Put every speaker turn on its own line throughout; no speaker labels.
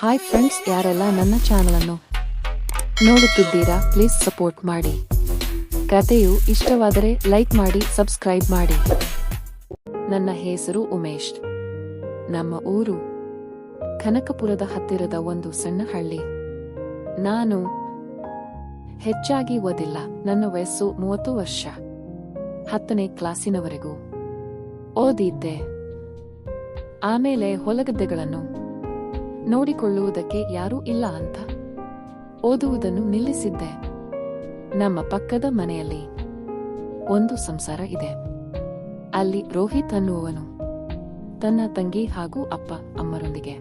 Hi friends ಯಾರೆಲ್ಲ ನನ್ನ ಚಾನಲನ್ನು ನೋಡುತ್ತಿದ್ದೀರಾ ಪ್ಲೀಸ್ ಸಪೋರ್ಟ್ ಮಾಡಿ. ಕಥೆಯು ಇಷ್ಟವಾದರೆ ಲೈಕ್ ಮಾಡಿ ಸಬ್ಸ್ಕ್ರೈಬ್ ಮಾಡಿ. ನನ್ನ ಹೆಸರು ಉಮೇಶ್. ನಮ್ಮ ಊರು ಕನಕಪುರದ ಹತ್ತಿರದ ಒಂದು ಸಣ್ಣ ಹಳ್ಳಿ ನಾನು ಹೆಚ್ಚಾಗಿ ಓದಿಲ್ಲ, ನನ್ನ ವಯಸ್ಸು ಮೂವತ್ತು ವರ್ಷ. ಹತ್ತನೇ ಕ್ಲಾಸಿನವರೆಗೂ ಓದಿದ್ದೆ. ಆಮೇಲೆ ಹೊಲಗದ್ದೆಗಳನ್ನು ನೋಡಿಕೊಳ್ಳುವುದಕ್ಕೆ ಯಾರೂ ಇಲ್ಲ ಅಂತ. ಓದುವುದನ್ನು ನಿಲ್ಲಿಸಿದ್ದೆ. ನಮ್ಮ ಪಕ್ಕದ ಮನೆಯಲ್ಲಿ ಒಂದು ಸಂಸಾರ ಇದೆ. ಅಲ್ಲಿ ರೋಹಿತ್ ಅನ್ನುವನು ತನ್ನ ತಂಗಿ ಹಾಗೂ ಅಪ್ಪ ಅಮ್ಮರೊಂದಿಗೆ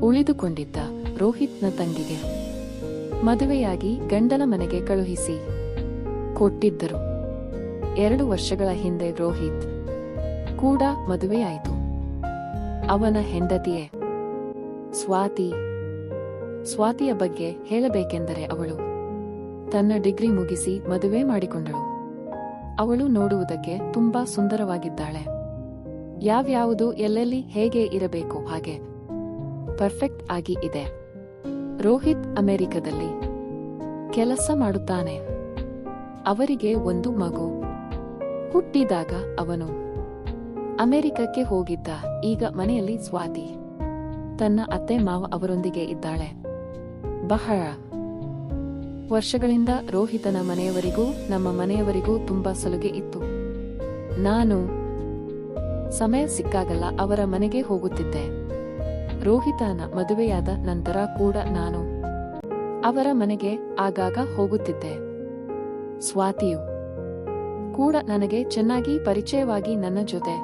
ಉಳಿದುಕೊಂಡಿದ್ದ ರೋಹಿತ್ನ ತಂಗಿಗೆ ಮದುವೆಯಾಗಿ ಗಂಡನ ಮನೆಗೆ ಕಳುಹಿಸಿ ಕೊಟ್ಟಿದ್ದರು. ಎರಡು ವರ್ಷಗಳ ಹಿಂದೆ ರೋಹಿತ್ ಕೂಡ ಮದುವೆಯಾಯಿತು. ಅವನ ಹೆಂಡತಿಯೇ ಸ್ವಾತಿ. ಸ್ವಾತಿಯ ಬಗ್ಗೆ ಹೇಳಬೇಕೆಂದರೆ ಅವಳು ತನ್ನ ಡಿಗ್ರಿ ಮುಗಿಸಿ ಮದುವೆ ಮಾಡಿಕೊಂಡಳು. ಅವಳು ನೋಡುವುದಕ್ಕೆ ತುಂಬಾ ಸುಂದರವಾಗಿದ್ದಾಳೆ. ಯಾವ್ಯಾವುದು ಎಲ್ಲೆಲ್ಲಿ ಹೇಗೆ ಇರಬೇಕು ಹಾಗೆ ಪರ್ಫೆಕ್ಟ್ ಆಗಿ ಇದೆ. ರೋಹಿತ್ ಅಮೆರಿಕದಲ್ಲಿ ಕೆಲಸ ಮಾಡುತ್ತಾನೆ. ಅವರಿಗೆ ಒಂದು ಮಗು. ಹುಟ್ಟಿದಾಗ ಅವನು ಅಮೆರಿಕಕ್ಕೆ ಹೋಗಿದ್ದ. ಈಗ ಮನೆಯಲ್ಲಿ ಸ್ವಾತಿ. ತನ್ನ ಅತ್ತೆ ಮಾವ ಅವರೊಂದಿಗೆ ಇದ್ದಾಳೆ. ಬಹಳ ವರ್ಷಗಳಿಂದ ರೋಹಿತನ ಮನೆಯವರಿಗೂ, ನಮ್ಮ ಮನೆಯವರಿಗೂ ತುಂಬಾ ಸಲುಗೆ ಇತ್ತು. ನಾನು ಸಮಯ ಸಿಕ್ಕಾಗಲ್ಲ ಅವರ ಮನೆಗೆ ಹೋಗುತ್ತಿದ್ದೆ. ರೋಹಿತನ ಮದುವೆಯಾದ ನಂತರ ಕೂಡ ನಾನು ಅವರ ಮನೆಗೆ ಆಗಾಗ ಹೋಗುತ್ತಿದ್ದೆ. ಸ್ವಾತಿಯು ಕೂಡ ನನಗೆ ಚೆನ್ನಾಗಿ ಪರಿಚಯವಾಗಿ ನನ್ನ ಜೊತೆ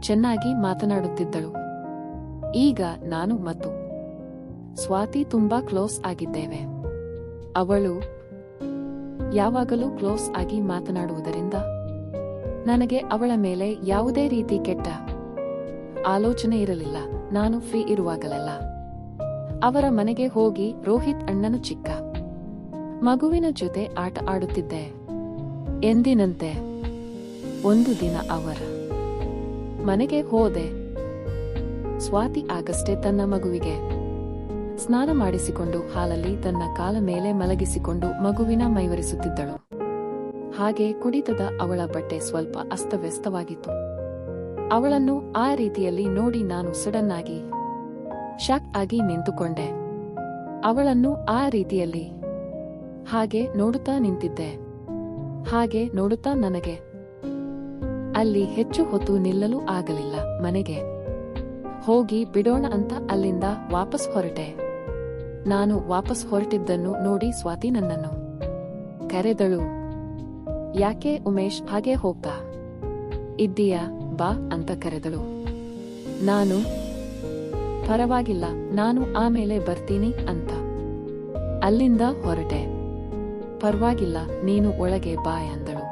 ಚೆನ್ನಾಗಿ ಮಾತನಾಡುತ್ತಿದ್ದಳು. ಈಗ ನಾನು ಮತ್ತು ಸ್ವಾತಿ ತುಂಬಾ ಕ್ಲೋಸ್ ಆಗಿದ್ದೇವೆ. ಅವಳು ಯಾವಾಗಲೂ ಕ್ಲೋಸ್ ಆಗಿ ಮಾತನಾಡುವುದರಿಂದ ನನಗೆ ಅವಳ ಮೇಲೆ ಯಾವುದೇ ರೀತಿ ಕೆಟ್ಟ ಆಲೋಚನೆ ಇರಲಿಲ್ಲ. ನಾನು ಫ್ರೀ ಇರುವಾಗಲೆಲ್ಲ ಅವರ ಮನೆಗೆ ಹೋಗಿ ರೋಹಿತ್ ಅಣ್ಣನು ಚಿಕ್ಕ ಮಗುವಿನ ಜೊತೆ ಆಟ ಆಡುತ್ತಿದ್ದೆ. ಎಂದಿನಂತೆ ಒಂದು ದಿನ ಅವರ ಮನೆಗೆ ಹೋದೆ. ಸ್ವಾತಿ ಆಗಷ್ಟೇ ತನ್ನ ಮಗುವಿಗೆ ಸ್ನಾನ ಮಾಡಿಸಿಕೊಂಡು ಹಾಲಲ್ಲಿ ತನ್ನ ಕಾಲ ಮೇಲೆ ಮಲಗಿಸಿಕೊಂಡು ಮಗುವಿನ ಮೈವರಿಸುತ್ತಿದ್ದಳು. ಹಾಗೆ ಕುಡಿತದ ಅವಳ ಬಟ್ಟೆ ಸ್ವಲ್ಪ ಅಸ್ತವ್ಯಸ್ತವಾಗಿತ್ತು. ಅವಳನ್ನು ಆ ರೀತಿಯಲ್ಲಿ ನೋಡಿ ನಾನು ಸಡನ್ ಆಗಿ ಶಾಕ್ ಆಗಿ ನಿಂತುಕೊಂಡೆ. ಅವಳನ್ನು ಆ ರೀತಿಯಲ್ಲಿ ಹಾಗೆ ನೋಡುತ್ತಾ ನಿಂತಿದ್ದೆ. ಹಾಗೆ ನೋಡುತ್ತಾ ನನಗೆ ಅಲ್ಲಿ ಹೆಚ್ಚು ಹೊತ್ತು ನಿಲ್ಲಲು ಆಗಲಿಲ್ಲ ಮನೆಗೆ. ಹೋಗಿ ಬಿಡೋಣ ಅಂತ ಅಲ್ಲಿಂದ ವಾಪಸ್ ಹೊರಟೆ. ನಾನು ವಾಪಸ್ ಹೊರಟಿದ್ದನ್ನು ನೋಡಿ ಸ್ವಾತಿ ನನ್ನನ್ನು ಕರೆದಳು, ಯಾಕೆ ಉಮೇಶ್ ಹಾಗೆ ಹೋಗ್ತಾ? ಇದ್ದೀಯಾ, ಬಾ ಅಂತ ಕರೆದಳು. ನಾನು? ಪರವಾಗಿಲ್ಲ, ನಾನು ಆಮೇಲೆ ಬರ್ತೀನಿ ಅಂತ. ಅಲ್ಲಿಂದ ಹೊರಟೆ. ಪರವಾಗಿಲ್ಲ, ನೀನು ಒಳಗೆ ಬಾ ಎಂದಳು.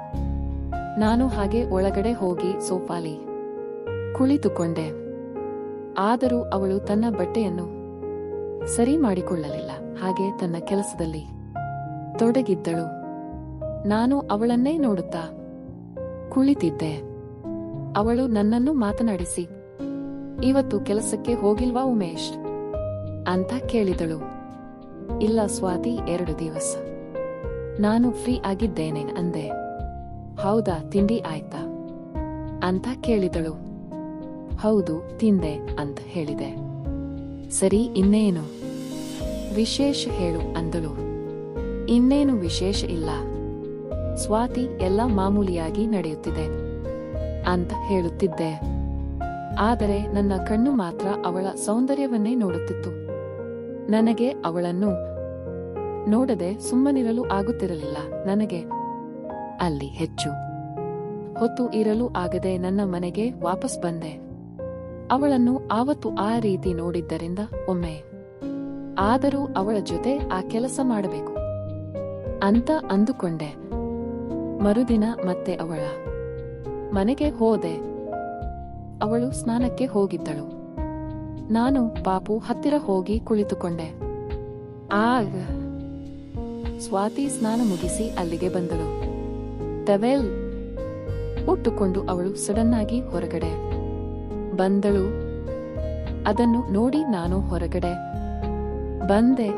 ನಾನು ಹಾಗೆ ಒಳಗಡೆ ಹೋಗಿ ಸೋಫಾಲಿ ಕುಳಿತುಕೊಂಡೆ. ಆದರೂ ಅವಳು ತನ್ನ ಬಟ್ಟೆಯನ್ನು ಸರಿ ಮಾಡಿಕೊಳ್ಳಲಿಲ್ಲ. ಹಾಗೆ ತನ್ನ ಕೆಲಸದಲ್ಲಿ ತೊಡಗಿದ್ದಳು. ನಾನು ಅವಳನ್ನೇ ನೋಡುತ್ತಾ ಕುಳಿತಿದ್ದೆ. ಅವಳು ನನ್ನನ್ನು ಮಾತನಾಡಿಸಿ, ಇವತ್ತು ಕೆಲಸಕ್ಕೆ ಹೋಗಿಲ್ವಾ ಉಮೇಶ್? ಅಂತ ಕೇಳಿದಳು. ಇಲ್ಲ ಸ್ವಾತಿ, ಎರಡು ದಿವಸ. ನಾನು ಫ್ರೀ ಆಗಿದ್ದೇನೆ, ಅಂದೆ. ಹೌದಾ, ತಿಂಡಿ ಆಯ್ತಾ? ಅಂತ ಕೇಳಿದಳು. ಹೌದು, ತಿಂದೆ ಅಂತ ಹೇಳಿದೆ. ಸರಿ, ಇನ್ನೇನು? ವಿಶೇಷ ಹೇಳು ಅಂದಳು. ಇನ್ನೇನು ವಿಶೇಷ ಇಲ್ಲ. ಸ್ವಾತಿ ಎಲ್ಲ ಮಾಮೂಲಿಯಾಗಿ ನಡೆಯುತ್ತಿದೆ ಅಂತ ಹೇಳುತ್ತಿದ್ದೆ. ಆದರೆ ನನ್ನ ಕಣ್ಣು ಮಾತ್ರ ಅವಳ ಸೌಂದರ್ಯವನ್ನೇ ನೋಡುತ್ತಿತ್ತು. ನನಗೆ ಅವಳನ್ನು ನೋಡದೆ ಸುಮ್ಮನಿರಲು ಆಗುತ್ತಿರಲಿಲ್ಲ ನನಗೆ. ಅಲ್ಲಿ ಹೆಚ್ಚು ಹೊತ್ತು ಇರಲು ಆಗದೆ ನನ್ನ ಮನೆಗೆ ವಾಪಸ್ ಬಂದೆ. ಅವಳನ್ನು ಆವತ್ತು ಆ ರೀತಿ ನೋಡಿದ್ದರಿಂದ ಒಮ್ಮೆ. ಆದರೂ ಅವಳ ಜೊತೆ ಆ ಕೆಲಸ ಮಾಡಬೇಕು. ಅಂತ ಅಂದುಕೊಂಡೆ. ಮರುದಿನ ಮತ್ತೆ ಅವಳ ಮನೆಗೆ ಹೋದೆ. ಅವಳು ಸ್ನಾನಕ್ಕೆ ಹೋಗಿದ್ದಳು. ನಾನು ಪಾಪು ಹತ್ತಿರ ಹೋಗಿ ಕುಳಿತುಕೊಂಡೆ. ಆಗ ಸ್ವಾತಿ ಸ್ನಾನ ಮುಗಿಸಿ ಅಲ್ಲಿಗೆ ಬಂದಳು. ಟವೆಲ್ ಉಟ್ಟುಕೊಂಡು ಅವಳು ಸಡನ್ನಾಗಿ ಹೊರಗಡೆ ಬಂದಳು. ಅದನ್ನು ನೋಡಿ ನಾನು ಹೊರಗಡೆ. ಬಂದೆ.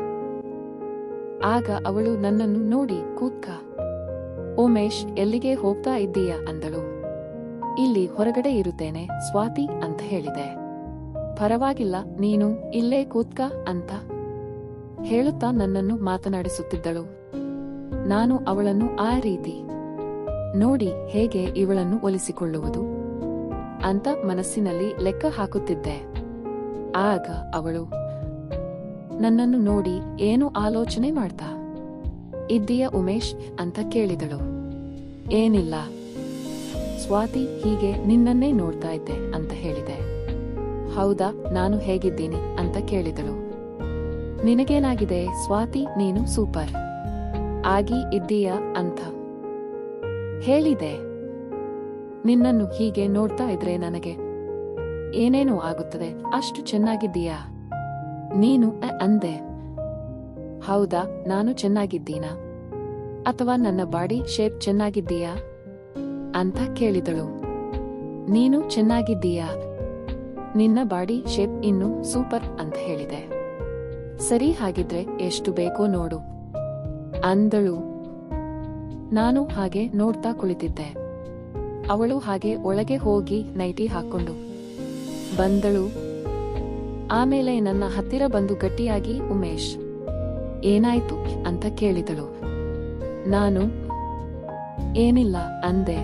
ಆಗ ಅವಳು ನನ್ನನ್ನು ನೋಡಿ ಕೂತ್ಕ. ಉಮೇಶ್, ಎಲ್ಲಿಗೆ ಹೋಗ್ತಾ ಇದ್ದೀಯಾ? ಅಂದಳು. ಇಲ್ಲಿ ಹೊರಗಡೆ ಇರುತ್ತೇನೆ, ಸ್ವಾತಿ, ಅಂತ ಹೇಳಿದೆ. ಪರವಾಗಿಲ್ಲ, ನೀನು ಇಲ್ಲೇ ಕೂತ್ಕ, ಅಂತ ಹೇಳುತ್ತಾ ನನ್ನನ್ನು ಮಾತನಾಡಿಸುತ್ತಿದ್ದಳು. ನಾನು ಅವಳನ್ನು ಆ ರೀತಿ ನೋಡಿ ಹೇಗೆ ಇವಳನ್ನು ಒಲಿಸಿಕೊಳ್ಳುವುದು. ಅಂತ ಮನಸ್ಸಿನಲ್ಲಿ ಲೆಕ್ಕ ಹಾಕುತ್ತಿದ್ದೆ. ಆಗ ಅವಳು, ನನ್ನನ್ನು ನೋಡಿ ಏನು ಆಲೋಚನೆ ಮಾಡ್ತಾ? ಇದ್ದೀಯ ಉಮೇಶ್? ಅಂತ ಕೇಳಿದಳು. ಏನಿಲ್ಲ. ಸ್ವಾತಿ ಹೀಗೆ ನಿನ್ನನ್ನೇ ನೋಡ್ತಾ ಇದ್ದೆ, ಅಂತ ಹೇಳಿದೆ. ಹೌದಾ, ನಾನು ಹೇಗಿದ್ದೀನಿ? ಅಂತ ಕೇಳಿದಳು. ನಿನಗೇನಾಗಿದೆ ಸ್ವಾತಿ? ನೀನು ಸೂಪರ್. ಆಗಿ ಇದ್ದೀಯ? ಅಂತ. ಹೇಳಿದೆ. ನಿನ್ನನ್ನು ಹೀಗೆ ನೋಡ್ತಾ ಇದ್ರೆ ನನಗೆ ಏನೇನೋ ಆಗುತ್ತದೆ? ಅಷ್ಟು ಚೆನ್ನಾಗಿದ್ದೀಯಾ? ನೀನು ಅಂದೆ. ಹೌದಾ, ನಾನು ಚೆನ್ನಾಗಿದ್ದೀನಾ? ಅಥವಾ ನನ್ನ ಬಾಡಿ ಶೇಪ್ ಚೆನ್ನಾಗಿದ್ದೀಯಾ? ಅಂತ ಕೇಳಿದಳು. ನೀನು ಚೆನ್ನಾಗಿದ್ದೀಯಾ? ನಿನ್ನ ಬಾಡಿ ಶೇಪ್ ಇನ್ನು ಸೂಪರ್ ಅಂತ ಹೇಳಿದೆ. ಸರಿ, ಹಾಗಿದ್ರೆ ಎಷ್ಟು ಬೇಕೋ ನೋಡು. ಅಂದಳು. ನಾನು ಹಾಗೆ ನೋಡ್ತಾ ಕುಳಿತಿದ್ದೆ. ಅವಳು ಹಾಗೆ ಒಳಗೆ ಹೋಗಿ ನೈಟಿ ಹಾಕೊಂಡು ಬಂದಳು. ಆಮೇಲೆ ನನ್ನ ಹತ್ತಿರ ಬಂದು ಗಟ್ಟಿಯಾಗಿ, ಉಮೇಶ್, ಏನಾಯ್ತು? ಅಂತ ಕೇಳಿದಳು. ನಾನು ಏನಿಲ್ಲ, ಅಂದೆ.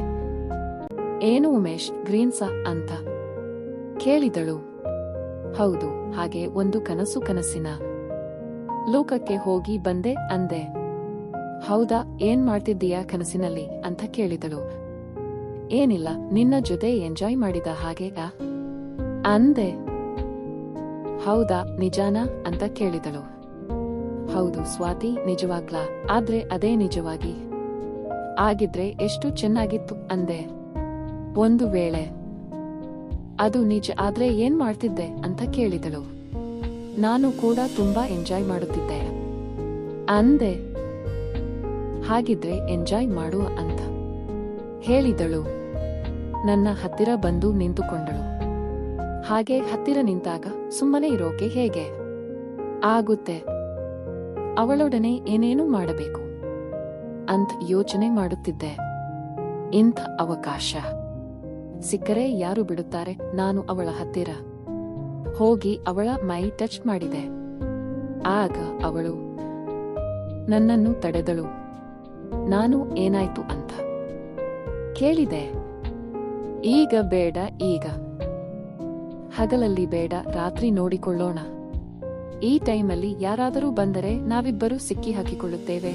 ಏನು ಉಮೇಶ್, ಗ್ರೀನ್ಸ ಅಂತ ಕೇಳಿದಳು. ಹೌದು, ಹಾಗೆ ಒಂದು ಕನಸು ಕನಸಿನ ಲೋಕಕ್ಕೆ ಹೋಗಿ ಬಂದೆ, ಅಂದೆ. ಹೌದಾ, ಏನ್ ಮಾಡ್ತಿದ್ದೀಯಾ ಕನಸಿನಲ್ಲಿ? ಅಂತ ಕೇಳಿದಳು. ಏನಿಲ್ಲ, ನಿನ್ನ ಜೊತೆ ಎಂಜಾಯ್ ಮಾಡಿದ ಹಾಗೆ? ಅಂದೆ, ಹೌದಾ, ನಿಜಾನಾ? ಅಂತ ಕೇಳಿದಳು. ಹೌದು, ಸ್ವಾತಿ, ನಿಜವಾಗ್ಲಾ? ಆದ್ರೆ ಅದೇ ನಿಜವಾಗಿ. ಆಗಿದ್ರೆ ಎಷ್ಟು ಚೆನ್ನಾಗಿತ್ತು, ಅಂದೆ. ಒಂದು ವೇಳೆ. ಅದು ನಿಜ, ಆದ್ರೆ ಏನ್ ಮಾಡ್ತಿದ್ದೆ? ಅಂತ ಕೇಳಿದಳು. ನಾನು ಕೂಡ ತುಂಬಾ ಎಂಜಾಯ್ ಮಾಡುತ್ತಿದ್ದೆ. ಅಂದೆ, ಹಾಗಿದ್ರೆ ಎಂಜಾಯ್ ಮಾಡು, ಅಂತ. ಹೇಳಿದಳು. ನನ್ನ ಹತ್ತಿರ ಬಂದು ನಿಂತುಕೊಂಡಳು. ಹಾಗೆ ಹತ್ತಿರ ನಿಂತಾಗ ಸುಮ್ಮನೆ ಇರೋಕೆ ಹೇಗೆ? ಆಗುತ್ತೆ. ಅವಳೊಡನೆ ಏನೇನು ಮಾಡಬೇಕು? ಅಂತ ಯೋಚನೆ ಮಾಡುತ್ತಿದ್ದೆ. ಇಂಥ ಅವಕಾಶ. ಸಿಕ್ಕರೆ ಯಾರು ಬಿಡುತ್ತಾರೆ ನಾನು ಅವಳ ಹತ್ತಿರ. ಹೋಗಿ ಅವಳ ಮೈ ಟಚ್ ಮಾಡಿದೆ. ಆಗ ಅವಳು ನನ್ನನ್ನು ತಡೆದಳು. ನಾನು ಏನಾಯ್ತು ಅಂತ ಕೇಳಿದೆ. ಈಗ ಬೇಡ, ಈಗ. ಹಗಲಲ್ಲಿ ಬೇಡ, ರಾತ್ರಿ ನೋಡಿಕೊಳ್ಳೋಣ. ಈ ಟೈಮಲ್ಲಿ ಯಾರಾದರೂ ಬಂದರೆ ನಾವಿಬ್ಬರು ಸಿಕ್ಕಿ ಹಾಕಿಕೊಳ್ಳುತ್ತೇವೆ.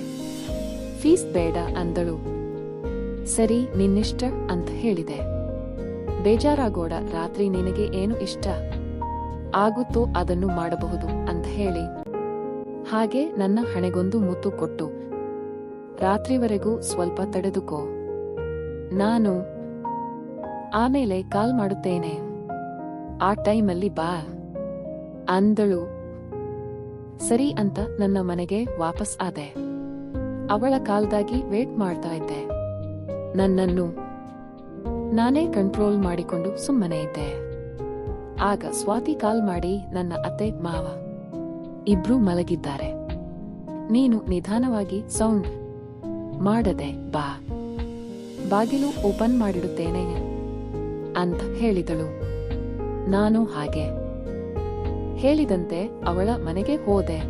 ಫೀಸ್ ಬೇಡ ಅಂದಳು. ಸರಿ, ನಿನ್ನಿಷ್ಟ ಅಂತ ಹೇಳಿದೆ. ಬೇಜಾರಾಗೋಡ, ರಾತ್ರಿ ನಿನಗೆ ಏನು ಇಷ್ಟ? ಆಗುತ್ತೋ ಅದನ್ನು ಮಾಡಬಹುದು ಅಂತ ಹೇಳಿ. ಹಾಗೆ ನನ್ನ ಹಣೆಗೊಂದು ಮುತ್ತು ಕೊಟ್ಟು, ರಾತ್ರಿವರೆಗೂ ಸ್ವಲ್ಪ ತಡೆದುಕೋ. ನಾನು ಆಮೇಲೆ ಕಾಲ್ ಮಾಡುತ್ತೇನೆ. ಆ ಟೈಮಲ್ಲಿ ಬಾ. ಅಂದಳು. ಸರಿ ಅಂತ ನನ್ನ ಮನೆಗೆ ವಾಪಸ್ ಆದೆ. ಅವಳ ಕಾಲ್ದಾಗಿ ವೇಟ್ ಮಾಡ್ತಾ ಇದ್ದೆ. ನನ್ನನ್ನು ನಾನೇ ಕಂಟ್ರೋಲ್ ಮಾಡಿಕೊಂಡು ಸುಮ್ಮನೆ ಇದ್ದೆ. ಆಗ ಸ್ವಾತಿ ಕಾಲ್ ಮಾಡಿ ನನ್ನ ಅತ್ತೆ, ಮಾವ ಇಬ್ರು ಮಲಗಿದ್ದಾರೆ. ನೀನು ನಿಧಾನವಾಗಿ ಸೌಂಡ್ ಮಾಡದೆ ಬಾ. ಬಾಗಿಲು ಓಪನ್ ಮಾಡಿಡುತ್ತೇನೆ. ಅಂತ ಹೇಳಿದಳು. ನಾನು ಹಾಗೆ. ಹೇಳಿದಂತೆ ಅವಳ ಮನೆಗೆ ಹೋದೆ.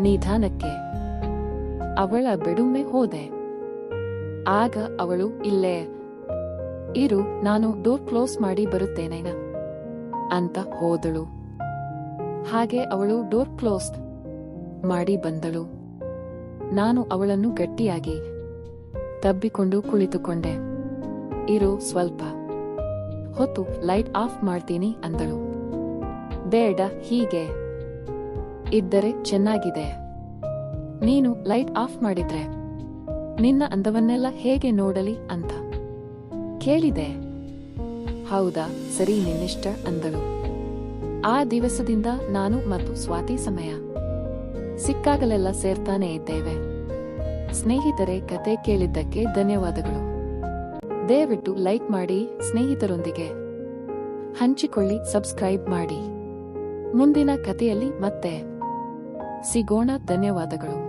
ನಿಧಾನಕ್ಕೆ. ಅವಳ ಬೆಡುಮೆ ಹೋದೆ. ಆಗ ಅವಳು ಇಲ್ಲೇ. ಇರು, ನಾನು ಡೋರ್ ಕ್ಲೋಸ್ ಮಾಡಿ ಬರುತ್ತೇನೆ ಅಂತ ಹೋದಳು. ಹಾಗೆ ಅವಳು ಡೋರ್ ಕ್ಲೋಸ್ ಮಾಡಿ ಬಂದಳು. ನಾನು ಅವಳನ್ನು ಗಟ್ಟಿಯಾಗಿ ತಬ್ಬಿಕೊಂಡು ಕುಳಿತುಕೊಂಡೆ. ಇರು, ಸ್ವಲ್ಪ. ಹೊತ್ತು ಲೈಟ್ ಆಫ್ ಮಾಡ್ತೀನಿ ಅಂದಳು. ಬೇಡ, ಹೀಗೆ. ಇದ್ದರೆ ಚೆನ್ನಾಗಿದೆ. ನೀನು ಲೈಟ್ ಆಫ್ ಮಾಡಿದ್ರೆ ನಿನ್ನ ಅಂದವನ್ನೆಲ್ಲ ಹೇಗೆ ನೋಡಲಿ ಅಂತ ಕೇಳಿದೆ. ಹೌದಾ, ಸರಿ ನಿನ್ನಿಷ್ಟ ಅಂದಳು. ಆ ದಿವಸದಿಂದ ನಾನು ಮತ್ತು ಸ್ವಾತಿ ಸಮಯ. ಸಿಕ್ಕಾಗಲೆಲ್ಲ ಸೇರ್ತಾನೆ ಇದ್ದೇವೆ. ಸ್ನೇಹಿತರೆ, ಕತೆ ಕೇಳಿದ್ದಕ್ಕೆ ಧನ್ಯವಾದಗಳು. ದಯವಿಟ್ಟು ಲೈಕ್ ಮಾಡಿ ಸ್ನೇಹಿತರೊಂದಿಗೆ ಹಂಚಿಕೊಳ್ಳಿ ಸಬ್ಸ್ಕ್ರೈಬ್ ಮಾಡಿ. ಮುಂದಿನ ಕಥೆಯಲ್ಲಿ ಮತ್ತೆ ಸಿಗೋಣ. ಧನ್ಯವಾದಗಳು.